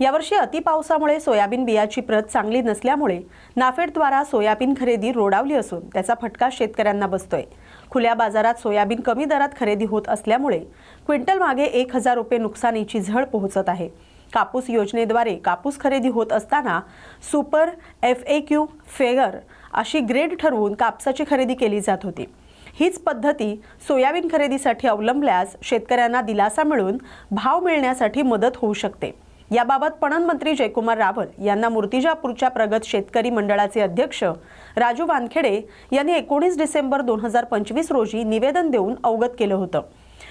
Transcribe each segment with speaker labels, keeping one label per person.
Speaker 1: यावर्षी अतिपावसामुळे सोयाबीन बियाची प्रत चांगली नसल्यामुळे नाफेडद्वारा सोयाबीन खरेदी रोडावली असून त्याचा फटका शेतकऱ्यांना बसतोय. खुल्या बाजारात सोयाबीन कमी दरात खरेदी होत असल्यामुळे क्विंटल मागे एक हजार रुपये नुकसानीची झळ पोहोचत आहे. कापूस योजनेद्वारे कापूस खरेदी होत असताना सुपर एफ ए क्यू फेगर अशी ग्रेड ठरवून कापसाची खरेदी केली जात होती. हीच पद्धती सोयाबीन खरेदीसाठी अवलंबल्यास शेतकऱ्यांना दिलासा मिळून भाव मिळण्यासाठी मदत होऊ शकते. याबाबत पणन मंत्री जयकुमार रावल यांना मूर्तिजापूरच्या प्रगत शेतकरी मंडळाचे अध्यक्ष राजू वानखेडे यांनी एकोणीस डिसेंबर दोन हजार पंचवीस रोजी निवेदन देऊन अवगत केलं होतं.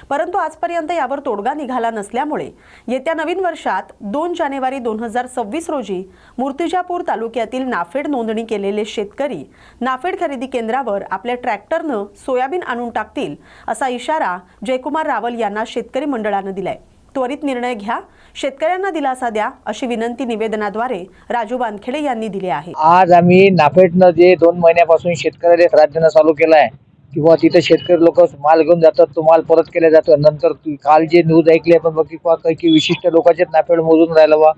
Speaker 1: परंतु आजपर्यंत यावर तोडगा निघाला नसल्यामुळे येत्या नवीन वर्षात दोन जानेवारी दोन हजार सव्वीस रोजी मूर्तिजापूर तालुक्यातील नाफेड नोंदणी केलेले शेतकरी नाफेड खरेदी केंद्रावर आपल्या ट्रॅक्टरनं सोयाबीन आणून टाकतील असा इशारा जयकुमार रावल यांना शेतकरी मंडळानं दिलाय. त्वरित निर्णय घ्या. शेतकऱ्यांना दिलासा द्या अशी विनंती निवेदनाद्वारे राजू वानखेडे यांनी दिली आहे.
Speaker 2: आज आम्ही नाफेडनं जे दोन महिन्यापासून शेतकऱ्याला त्रास देणं चालू केलं आहे किंवा तिथं शेतकरी लोक माल घेऊन जातात तो माल परत केला जातो नंतर काल जे न्यूज ऐकली आपण बघ किंवा काही विशिष्ट लोकांचे नाफेड मोजून राहिलं बा.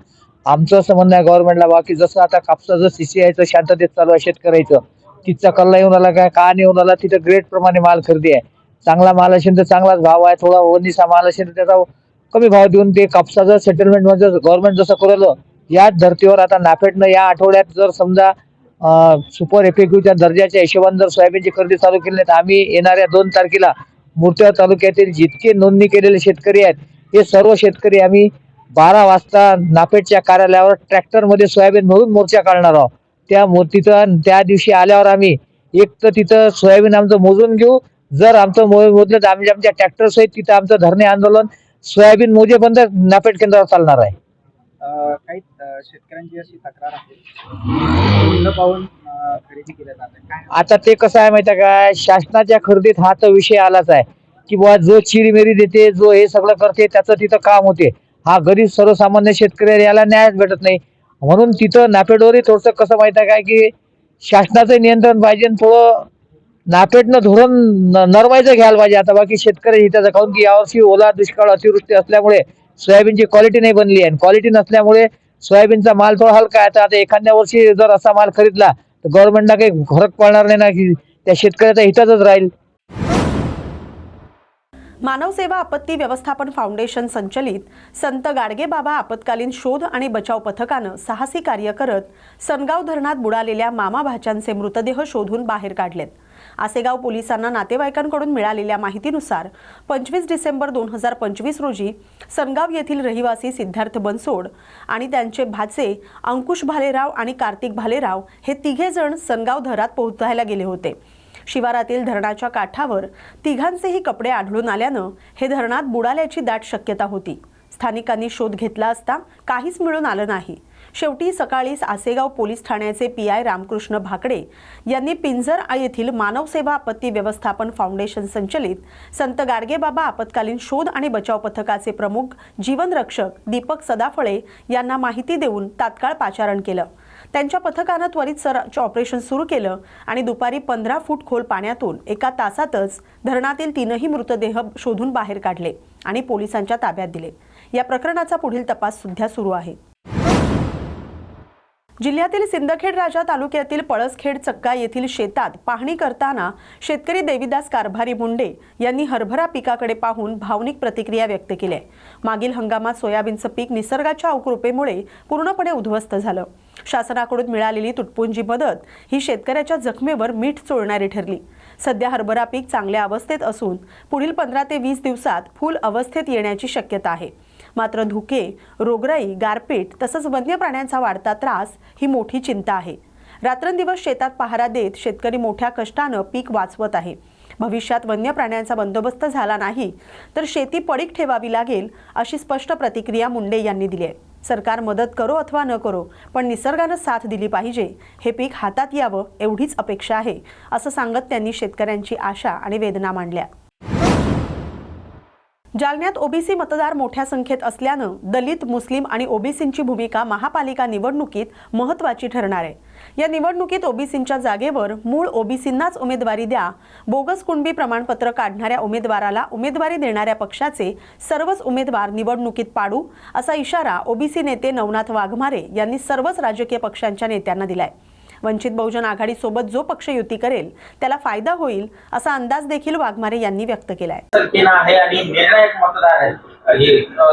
Speaker 2: आमचं असं म्हणणं आहे गव्हर्नमेंटला बा की जसं आता कापसाचं सीसीआयचं शांततेत चालू आहे शेतकऱ्याचं तिथचा कल्ला येऊन आला काय का नाही येऊन आला तिथं ग्रेट प्रमाणे माल खरेदी आहे. चांगला माल असेल तर चांगलाच भाव आहे थोडा वनिसा माल असेल तर त्याचा कमी भाव देऊन ते कापसाचं सेटलमेंट म्हणजे गव्हर्नमेंट जसं करलं याच धर्तीवर आता नाफेडनं या आठवड्यात जर समजा सुपर एफएक्यूच्या दर्जाच्या हिशोबाने जर सोयाबीनची खरेदी चालू केली नाही तर आम्ही येणाऱ्या दोन तारखेला मूर्त्या तालुक्यातील जितके नोंदणी केलेले शेतकरी आहेत हे सर्व शेतकरी आम्ही बारा वाजता नाफेडच्या कार्यालयावर ट्रॅक्टरमध्ये सोयाबीन भरून मोर्चा काढणार आहोत. त्या मो तिथं त्या दिवशी आल्यावर आम्ही एक तर तिथं सोयाबीन आमचं मोजून घेऊ जर आमचं मो मोजलं तर आम्ही आमच्या ट्रॅक्टर सहित तिथं आमचं धरणे आंदोलन सोयाबीन मोजेपर्यंत नाफेड केंद्रावर चालणार आहे.
Speaker 3: अ, काही अ, शेतकऱ्यांची अशी तक्रार आहे. न पाहून अ, खरेदी केल्या जाते काय
Speaker 2: आता ते कसं आहे माहिती आहे का? शासनाच्या खरेदीत हा तर विषय आलाच आहे की बुवा जो चिरीमेरी देते जो हे सगळं करते त्याचं तिथं काम होते. हा गरीब सर्वसामान्य शेतकरी याला न्यायच भेटत नाही. म्हणून तिथं नाफेडवरही थोडंसं कसं माहिती आहे काय की शासनाचं नियंत्रण पाहिजे आणि थोडं नाफेडनं धोरण न- नरमाईचं घ्यायला पाहिजे. आता बाकी शेतकरी हिताचं काऊन की यावर्षी ओला दुष्काळ अतिवृष्टी असल्यामुळे सोयाबीनची क्वालिटी नाही बनली आहे. क्वालिटी नसल्यामुळे सोयाबीनचा माल थोडा हलका आहे. तर आता एखाद्या वर्षी जर असा माल खरीदला तर गव्हर्नमेंटला काही फरक पडणार नाही ना की त्या शेतकऱ्याच्या हितातच राहील.
Speaker 1: मानव सेवा आपत्ती व्यवस्थापन फाउंडेशन संचलित संत गाडगे बाबा आपत्कालीन शोध आणि बचाव पथकानं साहसी कार्य करत सनगाव धरणात बुडालेल्या मामा भाच्यांचे मृतदेह शोधून बाहेर काढलेत. आसेगाव पोलिसांना नातेवाईकांकडून मिळालेल्या माहितीनुसार पंचवीस डिसेंबर दोन हजार पंचवीस रोजी सनगाव येथील रहिवासी सिद्धार्थ बनसोड आणि त्यांचे भाचे अंकुश भालेराव आणि कार्तिक भालेराव हे तिघे जण सनगाव धरात पोहोचायला गेले होते. शिवारातील धरणाच्या काठावर तिघांचेही कपडे आढळून आल्यानं हे धरणात बुडाल्याची दाट शक्यता होती. स्थानिकांनी शोध घेतला असता काहीच मिळून आलं नाही. शेवटी सकाळीच आसेगाव पोलीस ठाण्याचे पी आय रामकृष्ण भाकडे यांनी पिंजर येथील मानव सेवा आपत्ती व्यवस्थापन फाउंडेशन संचलित संत गाडगेबाबा आपत्कालीन शोध आणि बचाव पथकाचे प्रमुख जीवनरक्षक दीपक सदाफळे यांना माहिती देऊन तात्काळ पाचारण केलं. त्यांच्या पथकानं त्वरित सर्च ऑपरेशन सुरू केलं आणि दुपारी पंधरा फूट खोल पाण्यातून एका तासातच धरणातील तीनही मृतदेह शोधून बाहेर काढले आणि पोलिसांच्या ताब्यात दिले. या प्रकरणाचा पुढील तपास सुद्धा सुरू आहे. जिल्ह्यातील सिंदखेड राजा तालुक्यातील पळसखेड चक्का येथील शेतात पाहणी करताना शेतकरी देविदास कारभारी मुंडे यांनी हरभरा पिकाकडे पाहून भावनिक प्रतिक्रिया व्यक्त केली आहे मागील हंगामात सोयाबीनचं पीक निसर्गाच्या अवकृपेमुळे पूर्णपणे उद्ध्वस्त झालं. शासनाकडून मिळालेली तुटपुंजी मदत ही शेतकऱ्याच्या जखमेवर मीठ चोळणारी ठरली. सध्या हरभरा पीक चांगल्या अवस्थेत असून पुढील पंधरा ते वीस दिवसात फुल अवस्थेत येण्याची शक्यता आहे. मात्र धुके रोगराई गारपीट तसंच वन्य प्राण्यांचा वाढता त्रास ही मोठी चिंता आहे. रात्रंदिवस शेतात पहारा देत शेतकरी मोठ्या कष्टानं पीक वाचवत आहे. भविष्यात वन्य प्राण्यांचा बंदोबस्त झाला नाही तर शेती पडीक ठेवावी लागेल अशी स्पष्ट प्रतिक्रिया मुंडे यांनी दिली आहे. सरकार मदत करो अथवा न करो पण निसर्गानं साथ दिली पाहिजे हे पीक हातात यावं एवढीच अपेक्षा आहे असं सांगत त्यांनी शेतकऱ्यांची आशा आणि वेदना मांडल्या. जालन्यात ओबीसी मतदार मोठ्या संख्येत असल्यानं दलित मुस्लिम आणि ओबीसींची भूमिका महापालिका निवडणुकीत महत्त्वाची ठरणार आहे. या निवडणुकीत ओबीसींच्या जागेवर मूळ ओबीसींनाच उमेदवारी द्या बोगस कुणबी प्रमाणपत्र काढणाऱ्या उमेदवाराला उमेदवारी देणाऱ्या पक्षाचे सर्वच उमेदवार निवडणुकीत पाडू असा इशारा ओबीसी नेते नवनाथ वाघमारे यांनी सर्वच राजकीय पक्षांच्या नेत्यांना दिलाय. वंचित बहुजन आघाडीसोबत जो पक्ष युती करेल त्याला फायदा होईल असा अंदाज देखील वाघमारे यांनी व्यक्त केलाय.
Speaker 4: आहे आणि निर्णायक मतदार आहेत.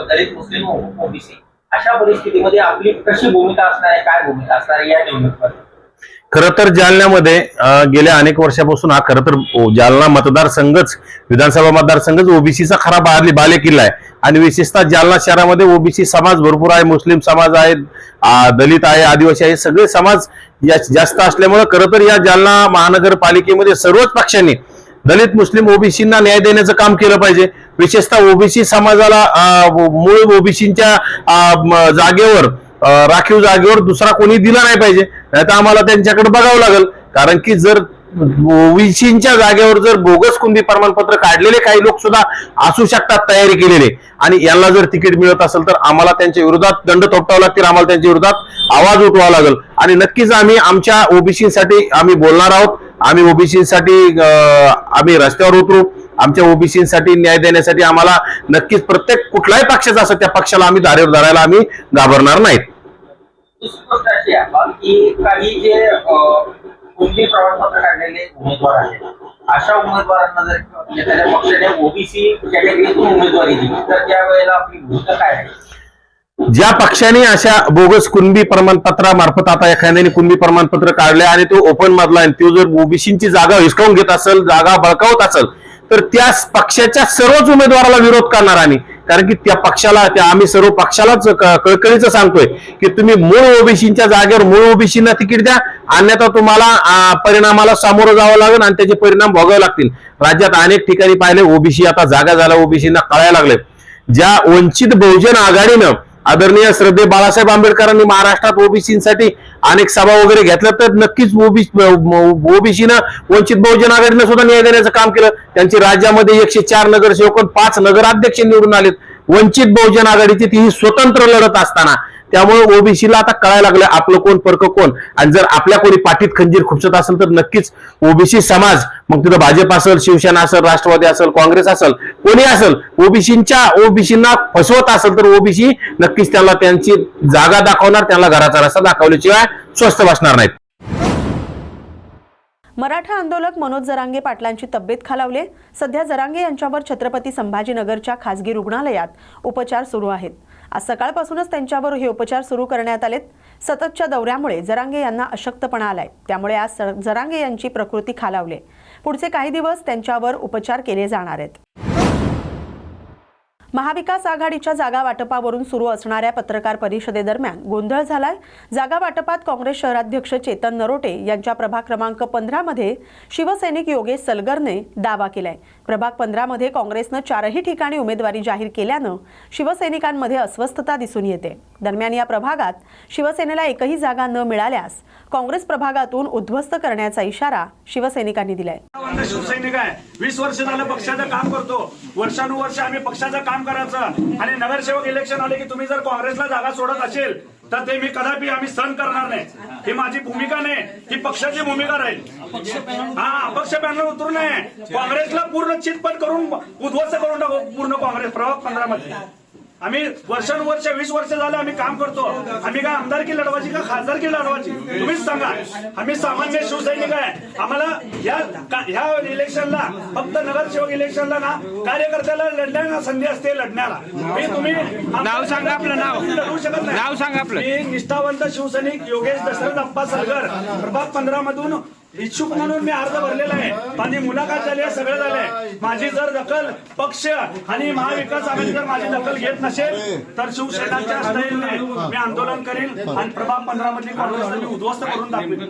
Speaker 4: दलित मुस्लिम ओबीसी अशा परिस्थितीमध्ये आपली कशी भूमिका असणार आहे काय भूमिका असणार आहे या निवडणुकीमध्ये?
Speaker 5: खरं तर जालन्यामध्ये गेल्या अनेक वर्षापासून हा खरं तर जालना मतदारसंघच विधानसभा मतदारसंघच ओबीसीचा खरा बाले बाले किल्ला आहे. आणि विशेषतः जालना शहरामध्ये ओबीसी समाज भरपूर आहे मुस्लिम समाज आहे दलित आहे आदिवासी आहे सगळे समाज या- जास्त असल्यामुळं खरं तर या जालना महानगरपालिकेमध्ये सर्वच पक्षांनी दलित मुस्लिम ओबीसींना न्याय देण्याचं काम केलं पाहिजे. विशेषतः ओबीसी समाजाला मूळ ओबीसींच्या जागेवर राखीव जागेवर दुसरा कोणी दिला नाही पाहिजे. नाही तर आम्हाला त्यांच्याकडे बघावं लागेल. कारण की जर ओबीसीच्या जागेवर जर बोगस कुंभी प्रमाणपत्र काढलेले काही लोक सुद्धा असू शकतात तयारी केलेले. आणि यांना जर तिकीट मिळत असेल तर आम्हाला त्यांच्या विरोधात दंड थोपटावं लागतील आम्हाला त्यांच्या विरोधात आवाज उठवावा लागेल. आणि नक्कीच आम्ही आमच्या ओबीसीसाठी आम्ही बोलणार आहोत. आम्ही ओबीसीसाठी आम्ही रस्त्यावर उतरू. आमच्या ओबीसीसाठी न्याय देण्यासाठी आम्हाला नक्कीच प्रत्येक कुठल्याही पक्षाचा असं त्या पक्षाला आम्ही धारेवर धरायला आम्ही घाबरणार नाहीत.
Speaker 4: दुसरी अशी आहे. की काही जे अ, प्रमाणपत्र काढलेले उमेदवार आहेत. अशा उमेदवारांना जर एखाद्या पक्षाने ओबीसी कॅटेगरीतून उमेदवारी दिली तर त्यावेळेला आपली भूमिका काय आहे?
Speaker 5: ज्या पक्षाने अशा बोगस कुणबी प्रमाणपत्रामार्फत आता एखाद्याने कुणबी प्रमाणपत्र काढले आणि तो ओपन मधला आणि तो जर ओबीसीची जागा हिसकावून घेत असेल जागा बळकावत असेल तर त्या पक्षाच्या सर्वच उमेदवाराला विरोध करणार आणि कारण की त्या पक्षाला त्या आम्ही सर्व पक्षालाच कळकळीचं सांगतोय की तुम्ही मूळ ओबीसीच्या जागेवर मूळ ओबीसीना तिकीट द्या अन्यथा तुम्हाला परिणामाला सामोरं जावं लागेल आणि त्याचे परिणाम भोगावे लागतील. राज्यात अनेक ठिकाणी पाहिले ओबीसी आता जागा झाल्या ओबीसीना कळायला लागले ज्या वंचित बहुजन आघाडीनं आदरणीय श्रद्धे बाळासाहेब आंबेडकरांनी महाराष्ट्रात ओबीसीसाठी अनेक सभा वगैरे घेतल्या तर नक्कीच ओबीसी ओबीसीनं वंचित बहुजन आघाडीनं सुद्धा न्याय देण्याचं काम केलं. त्यांची राज्यामध्ये एकशे चार नगरसेवक पाच नगराध्यक्ष निवडून आलेत. वंचित बहुजन आघाडीची ती ही स्वतंत्र लढत असताना त्यामुळे ओबीसीला आता कळायला लागलं आपलं कोण फरक कोण. आणि जर आपल्या कोणी पाठीत खंजीर खुपसत असेल तर नक्कीच ओबीसी समाज मग तिथं भाजप असेल शिवसेना असेल राष्ट्रवादी असेल काँग्रेस असेल कोणी असेल ओबीसींच्या ओबीसींना फसवत असेल तर ओबीसी नक्कीच त्याला त्यांची जागा दाखवणार त्यांना घराचा रस्ता दाखवल्याशिवाय स्वस्त बसणार नाहीत.
Speaker 1: मराठा आंदोलक मनोज जरांगे पाटलांची तब्येत खालावले. सध्या जरांगे यांच्यावर छत्रपती संभाजीनगरच्या खासगी रुग्णालयात उपचार सुरू आहेत. आज सकाळपासूनच त्यांच्यावर हे उपचार सुरू करण्यात आलेत. सततच्या दौऱ्यामुळे जरांगे यांना अशक्तपणा आलाय. त्यामुळे आज जरांगे यांची प्रकृती खालावली. पुढचे काही दिवस त्यांच्यावर उपचार केले जाणार आहेत. महाविकास आघाडीच्या जागा वाटपावरून सुरू असणाऱ्या पत्रकार परिषदेदरम्यान गोंधळ झालाय. जागा वाटपात काँग्रेस शहराध्यक्ष चेतन नरोटे यांच्या प्रभाग क्रमांक पंधरामध्ये शिवसैनिक योगेश सलगरने दावा केलाय. प्रभाग पंधरामध्ये काँग्रेसनं चारही ठिकाणी उमेदवारी जाहीर केल्यानं शिवसैनिकांमध्ये अस्वस्थता दिसून येते. दरम्यान या प्रभागात शिवसेनेला एकही जागा न मिळाल्यास काँग्रेस प्रभागातून उद्ध्वस्त करण्याचा इशारा शिवसैनिकांनी दिलाय.
Speaker 6: शिवसैनिक आहे. वीस वर्ष झालं पक्षाचं काम करतो. वर्षानुवर्ष आम्ही पक्षाचं काम करायचं. आणि नगरसेवक इलेक्शन आले की तुम्ही जर काँग्रेसला जागा सोडत असेल तर ते मी कदापि आम्ही सहन करणार नाही. ही माझी भूमिका नाही. ही पक्षाची भूमिका राहील. हा अपक्ष पॅनल उतरू नये. काँग्रेसला पूर्ण चितपट करून उद्ध्वस्त करून टाकू. पूर्ण काँग्रेस प्रभाग पंधरा मध्ये आम्ही वर्षानुवर्ष वीस वर्ष झालं आम्ही काम करतो. आम्ही काय आमदारकी लढवायची का खासदारकी लढवायची? तुम्हीच सांगा. आम्ही सामान्य शिवसैनिक आहे. आम्हाला या का- ह्या इलेक्शनला फक्त नगरसेवक इलेक्शनला ना कार्यकर्त्याला लढण्याला संधी असते लढण्याला. मी तुम्ही
Speaker 7: नाव सांगा आपलं नाव.
Speaker 6: लढवू शकत नाही.
Speaker 7: नाव सांगा आपलं.
Speaker 6: मी निष्ठावंत शिवसैनिक योगेश दशरथ अप्पा सलगर प्रभाग पंधरा मधून इच्छुक म्हणून मी अर्ज भरलेला आहे. माझी मुलाखत झाली आहे सगळं झालंय माझी जर दखल पक्ष आणि महाविकास आघाडी जर माझी दखल घेत नसेल तर शिवसेनाच्या स्टाईलने मी आंदोलन करील आणि प्रभाग पंधरा मधली मी उद्ध्वस्त करून दाखवेल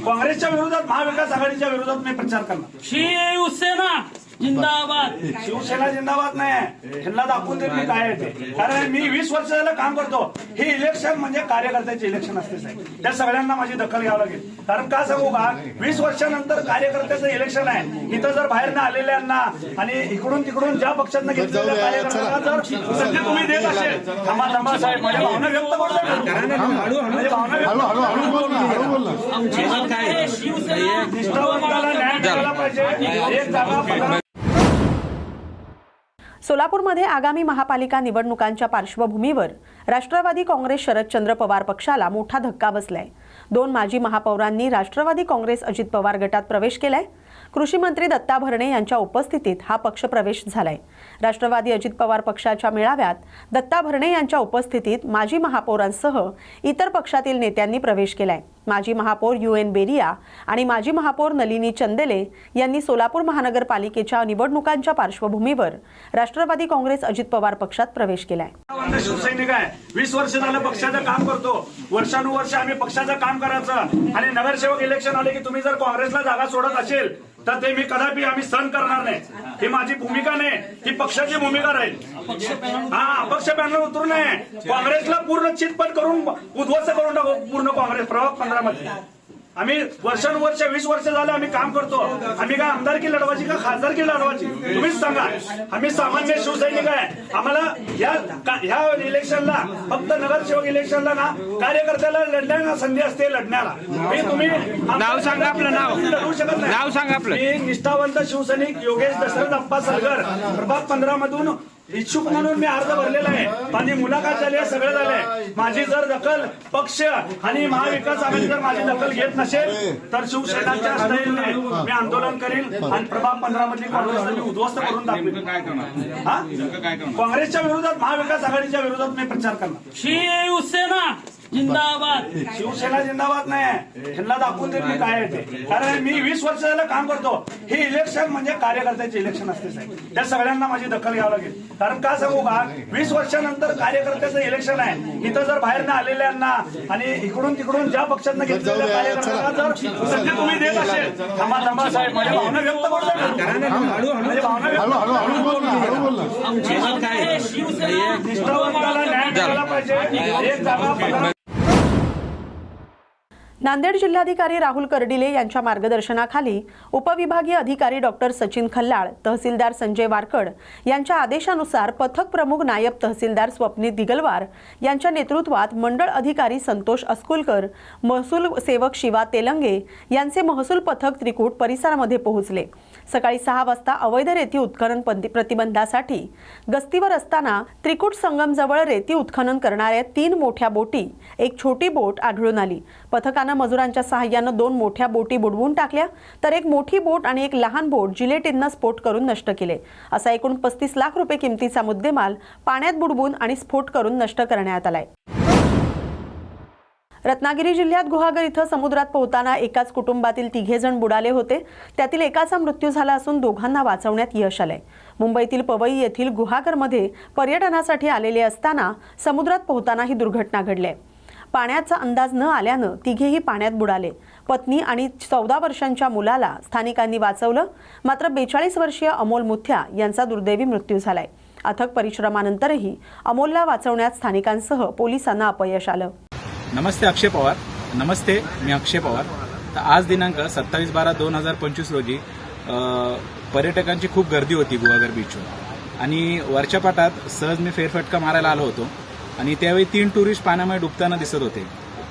Speaker 6: काँग्रेसच्या विरोधात महाविकास आघाडीच्या विरोधात मी प्रचार करणार.
Speaker 7: शिवसेना
Speaker 8: जिंदाबाद.
Speaker 6: शिवसेना जिंदाबाद नाही ह्यांना दाखवून देत मी काय आहे ते. कारण मी वीस वर्ष झालं काम करतो. हे इलेक्शन म्हणजे कार्यकर्त्याचे इलेक्शन असते साहेब. त्या सगळ्यांना माझी दखल घ्यावी लागेल. कारण का सांगू का? वीस वर्षानंतर कार्यकर्त्याचं इलेक्शन आहे. इथं जर बाहेर ना आलेल्यांना आणि इकडून तिकडून ज्या पक्षातनं घेतलेल्या कार्यकर्त्यांना जर संधी तुम्ही देत असेल. थांबा थांबा साहेब. माझ्या भावना व्यक्त करतो माझ्या भावना व्यक्त
Speaker 8: शिवसेना.
Speaker 6: निष्ठावंताला न्याय मिळाला पाहिजे. एक जागा
Speaker 1: सोलापूरमध्ये आगामी महापालिका निवडणुकांच्या पार्श्वभूमीवर राष्ट्रवादी काँग्रेस शरदचंद्र पवार पक्षाला मोठा धक्का बसलाय. दोन माजी महापौरांनी राष्ट्रवादी काँग्रेस अजित पवार गटात प्रवेश केलाय. कृषी मंत्री दत्ता भरणे यांच्या उपस्थितीत हा पक्ष प्रवेश झालाय. राष्ट्रवादी अजित पवार पक्षाच्या मेळाव्यात दत्ता भरणे यांच्या उपस्थितीत माजी महापौरांसह इतर पक्षातील नेत्यांनी प्रवेश केलाय. माजी महापौर यू एन बेरिया आणि माजी महापौर नलिनी चंदेले यांनी सोलापूर महानगरपालिकेच्या निवडणुकांच्या पार्श्वभूमीवर राष्ट्रवादी काँग्रेस अजित पवार पक्षात प्रवेश केलाय.
Speaker 6: शिवसैनिक आहे. वीस वर्ष झालं पक्षाचं काम करतो. वर्षानुवर्ष आम्ही पक्षाचं काम करायचं. आणि नगरसेवक इलेक्शन आले की तुम्ही जर काँग्रेसला जागा सोडत असेल तर ते मी कदापि आम्ही सहन करणार नाही. ही माझी भूमिका नाही. ही पक्षाची भूमिका राहील. हा अपक्ष पॅनल उतरू नये. काँग्रेसला पूर्ण चितपट करून उद्ध्वस्त करून टाकू. पूर्ण काँग्रेस प्रभाग पंधरा मध्ये आम्ही वर्षानुवर्ष वीस वर्ष झालं आम्ही काम करतो. आम्ही काय आमदारकी लढवायची का खासदारकी लढवायची? तुम्हीच सांगा. आम्ही सामान्य शिवसैनिक आहे. आम्हाला या ह्या इलेक्शनला फक्त नगरसेवक इलेक्शनला ना कार्यकर्त्याला लढण्याला संधी असते लढण्याला. मी तुम्ही
Speaker 7: नाव सांगा आपलं नाव.
Speaker 6: लढवू शकत नाही.
Speaker 7: नाव सांगा आपलं.
Speaker 6: मी निष्ठावंत शिवसैनिक योगेश दशरथ अप्पा सरगर प्रभाग पंधरा मधून इच्छुक म्हणून मी अर्ज भरलेला आहे. माझी मुलाखत झाली आहे सगळं झालंय माझी जर दखल पक्ष आणि महाविकास आघाडी जर माझी दखल घेत नसेल तर शिवसेनाच्या स्टाईलने मी आंदोलन करील आणि प्रभाग पंधरा मधली काँग्रेसला मी उद्ध्वस्त करून दाखवेल हा? काँग्रेसच्या विरोधात महाविकास आघाडीच्या विरोधात मी प्रचार करणार.
Speaker 8: शिवसेना जिंदाबाद.
Speaker 6: शिवसेना जिंदाबाद नाही. ह्यांना दाखवून देत मी काय आहे ते. कारण मी वीस वर्ष झालं काम करतो. हे इलेक्शन म्हणजे कार्यकर्त्याचे इलेक्शन असते साहेब. त्या सगळ्यांना माझी दखल घ्यावी लागेल. कारण का सांगू का? वीस वर्षानंतर कार्यकर्त्याचं इलेक्शन आहे. इथं जर बाहेर ना आलेल्यांना आणि इकडून तिकडून ज्या पक्षातनं घेतलेल्या कार्यकर्त्यांना जर संधी तुम्ही देत असेल. थांबा थांबा साहेब. माझ्या भावना व्यक्त करतो माझ्या भावना व्यक्त करतो.
Speaker 8: शिवसेना.
Speaker 6: निष्ठावंताला न्याय मिळाला पाहिजे. एक जागा
Speaker 1: नांदेड जिल्हाधिकारी राहुल कर्डिले यांच्या मार्गदर्शनाखाली उपविभागीय अधिकारी डॉक्टर सचिन खल्लाळ तहसीलदार संजय वारकड यांच्या आदेशानुसार पथक प्रमुख नायब तहसीलदार स्वप्नीत दिगलवार यांच्या नेतृत्वात मंडळ अधिकारी संतोष अस्कुलकर महसूल सेवक शिवा तेलंगे यांचे महसूल पथक त्रिकूट परिसरामध्ये पोहोचले. सकाळी सहा वाजता अवैध रेती उत्खनन प्रतिबंधासाठी गस्तीवर असताना त्रिकूट संगमजवळ रेती उत्खनन करणाऱ्या तीन मोठ्या बोटी एक छोटी बोट आढळून आली. पथकानं मजुरांच्या सहाय्यानं दोन मोठ्या बोटी बुडवून टाकल्या तर एक मोठी बोट आणि एक लहान बोट जिलेटिननं स्फोट करून नष्ट केले. असा एकूण पस्तीस लाख रुपये किमतीचा मुद्देमाल पाण्यात बुडवून आणि स्फोट करून नष्ट करण्यात आलाय. रत्नागिरी जिल्ह्यात गुहागर इथं समुद्रात पोहताना एकाच कुटुंबातील तिघे जण बुडाले होते. त्यातील एकाचा मृत्यू झाला असून दोघांना वाचवण्यात यश आलंय. मुंबईतील पवई येथील गुहागरमध्ये पर्यटनासाठी आलेले असताना समुद्रात पोहताना ही दुर्घटना घडली आहे. पाण्याचा अंदाज न आल्यानं तिघेही पाण्यात बुडाले. पत्नी आणि चौदा वर्षांच्या मुलाला स्थानिकांनी वाचवलं. मात्र बेचाळीस वर्षीय अमोल मुथ्या यांचा दुर्दैवी मृत्यू झालाय. अथक परिश्रमानंतरही अमोलला वाचवण्यात स्थानिकांसह पोलिसांना अपयश आलं.
Speaker 9: नमस्ते अक्षय पवार. नमस्ते मी अक्षय पवार. तर आज दिनांक सत्तावीस बारा दोन हजार पंचवीस रोजी पर्यटकांची खूप गर्दी होती गुहागर बीचवर आणि वरच्या पाटात सहज मी फेरफटका मारायला आलो होतो. आणि त्यावेळी तीन टुरिस्ट पाण्यामध्ये डुबताना दिसत होते.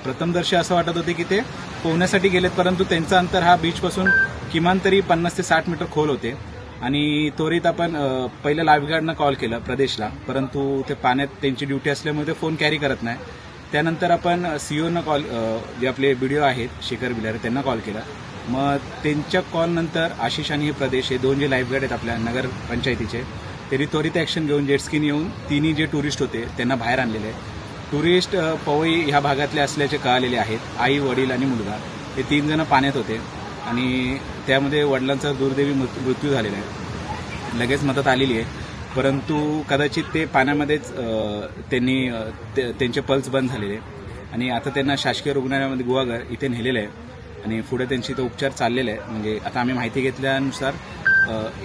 Speaker 9: प्रथमदर्शी असं वाटत होते की ते पोहण्यासाठी गेलेत परंतु त्यांचं अंतर हा बीचपासून किमान तरी पन्नास ते साठ मीटर खोल होते. आणि त्वरित आपण पहिलं लाईफगार्डनं कॉल केलं प्रदेशला. परंतु ते पाण्यात त्यांची ड्युटी असल्यामुळे ते फोन कॅरी करत नाही. त्यानंतर आपण सीओनं कॉल जे आपले व्हिडिओ आहेत शेखर बिलारे त्यांना कॉल केला. मग त्यांच्या कॉलनंतर आशिष आणि हे प्रदेश हे दोन जे लाईफगार्ड आहेत आपल्या नगर पंचायतीचे त्यांनी त्वरित ॲक्शन घेऊन जेटस्कीन येऊन तिन्ही जे टुरिस्ट होते त्यांना बाहेर आणलेले आहे टुरिस्ट पवई ह्या भागातले असल्याचे कळालेले आहेत. आई वडील आणि मुलगा हे तीन जण पाण्यात होते आणि त्यामध्ये वडिलांचा दुर्दैवी मृत्यू झालेला आहे. लगेच मदत आलेली आहे. परंतु कदाचित ते पाण्यामध्येच त्यांनी ते- त्यांचे पल्स बंद झालेले. आणि आता त्यांना शासकीय रुग्णालयामध्ये गुहागर इथे नेलेलं आहे. आणि पुढे त्यांची तो उपचार चाललेले आहे. म्हणजे आता आम्ही माहिती घेतल्यानुसार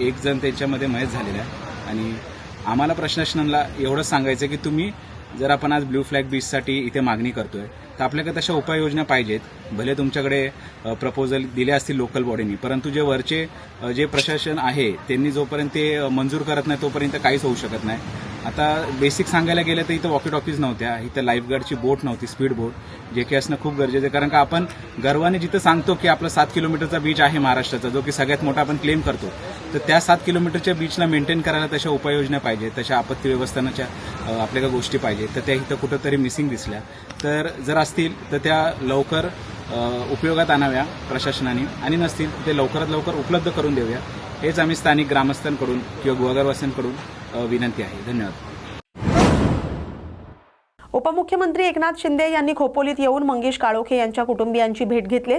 Speaker 9: एक जण त्यांच्यामध्ये मयत झालेला आहे. आणि आम्हाला प्रशासनाला एवढंच सांगायचं की तुम्ही जर आपण आज ब्ल्यू फ्लॅग बीचसाठी इथे मागणी करतोय तर आपल्याकडे तशा उपाययोजना पाहिजेत. भले तुमच्याकडे प्रपोजल दिले असतील लोकल बॉडीनी परंतु जे वरचे जे प्रशासन आहे त्यांनी जोपर्यंत ते मंजूर करत नाही तोपर्यंत काहीच होऊ शकत नाही. आता बेसिक सांगायला गेलं तर इथं वॉकी टॉकीज नव्हत्या इथं लाईफगार्डची बोट नव्हती स्पीड बोट जे की असणं खूप गरजेचं आहे. कारण का आपण गर्वाने जिथं सांगतो की आपला सात किलोमीटरचा बीच आहे महाराष्ट्राचा जो की सगळ्यात मोठा आपण क्लेम करतो तर त्या सात किलोमीटरच्या बीचला मेंटेन करायला तशा उपाययोजना पाहिजे तशा आपत्ती व्यवस्थानाच्या आपल्या गोष्टी पाहिजे तर त्या इथं कुठंतरी मिसिंग दिसल्या. तर जर असं असतील तर त्या लवकर उपयोगात आणाव्या प्रशासनाने आणि नसतील तर ते लवकरात लवकर उपलब्ध करून देऊया. हेच आम्ही स्थानिक ग्रामस्थांकडून किंवा गुहागरवासियांकडून विनंती आहे. धन्यवाद.
Speaker 1: उपमुख्यमंत्री एकनाथ शिंदे यांनी खोपोलीत येऊन मंगेश काळोखे यांच्या कुटुंबियांची भेट घेतली.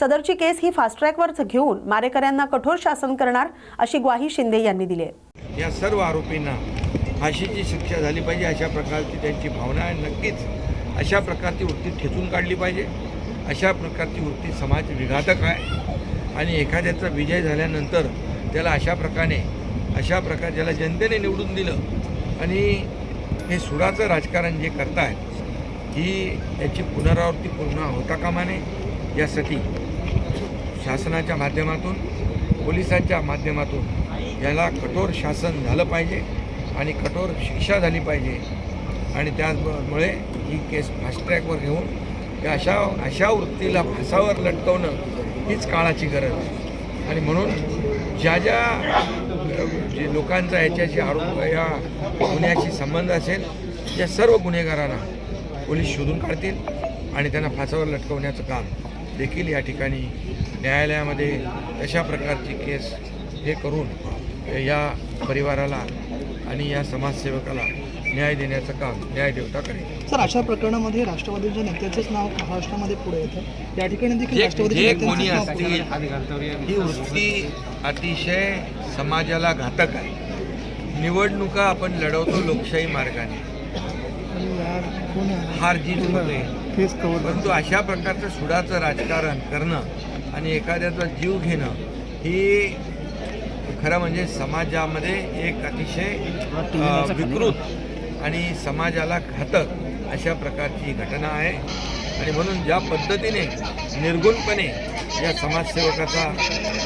Speaker 1: सदरची केस ही फास्ट ट्रॅकवर घेऊन मारेकऱ्यांना कठोर शासन करणार अशी ग्वाही शिंदे यांनी दिली आहे.
Speaker 10: या सर्व आरोपींना फाशीची शिक्षा झाली पाहिजे अशा प्रकारची त्यांची भावना आहे. नक्कीच अशा प्रकारची वृत्ती ठेचून काढली पाहिजे. अशा प्रकारची वृत्ती समाज विघातक आहे. आणि एखाद्याचा विजय झाल्यानंतर त्याला अशा प्रकारे अशा प्रकारे ज्याला जनतेने निवडून दिलं आणि हे सुडाचं राजकारण जे करतायत ही याची पुनरावृत्ती पूर्ण होता कामा नये. यासाठी शासनाच्या माध्यमातून पोलिसांच्या माध्यमातून याला कठोर शासन झालं पाहिजे आणि कठोर शिक्षा झाली पाहिजे. आणि त्याचमुळे ही केस फास्ट ट्रॅकवर घेऊन या अशा अशा वृत्तीला फासावर लटकवणं हीच काळाची गरज आहे. आणि म्हणून ज्या ज्या जे लोकांचा याच्याशी आरोप या गुन्ह्याशी संबंध असेल या सर्व गुन्हेगारांना पोलीस शोधून काढतील आणि त्यांना फासावर लटकवण्याचं काम देखील या ठिकाणी न्यायालयामध्ये अशा प्रकारची केस हे करून या परिवाराला आणि या समाजसेवकाला न्याय देण्याचं काम न्यायदेवता करेल.
Speaker 3: सर अशा प्रकरणामध्ये राष्ट्रवादीच्या नेत्याचंच नाव महाराष्ट्रामध्ये पुढे येतं. या ठिकाणी देखील राष्ट्रवादीच्या
Speaker 10: जे कोणी असतील ही वृत्ती अतिशय समाजाला घातक आहे. निवडणुका आपण लढवतो लोकशाही मार्गाने. हार जीत होते. परंतु अशा प्रकारचं सुडाचं राजकारण करणं आणि एखाद्याचा जीव घेणं ही खरं म्हणजे समाजामध्ये एक अतिशय विकृत आणि समाजाला घातक अशा प्रकारची घटना आहे. आणि म्हणून ज्या पद्धतीने निर्गुणपणे या समाजसेवकाचा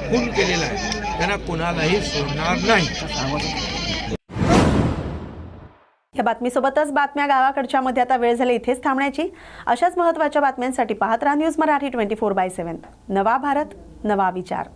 Speaker 10: खून केलेला आहे त्यांना कुणालाही सोडणार नाही.
Speaker 1: या बातमीसोबतच बातम्या गावाकडच्या मध्ये आता वेळ झाली इथेच थांबण्याची. अशाच महत्त्वाच्या बातम्यांसाठी पाहत राहा news Marathi twenty four by seven. नवा भारत नवा विचार.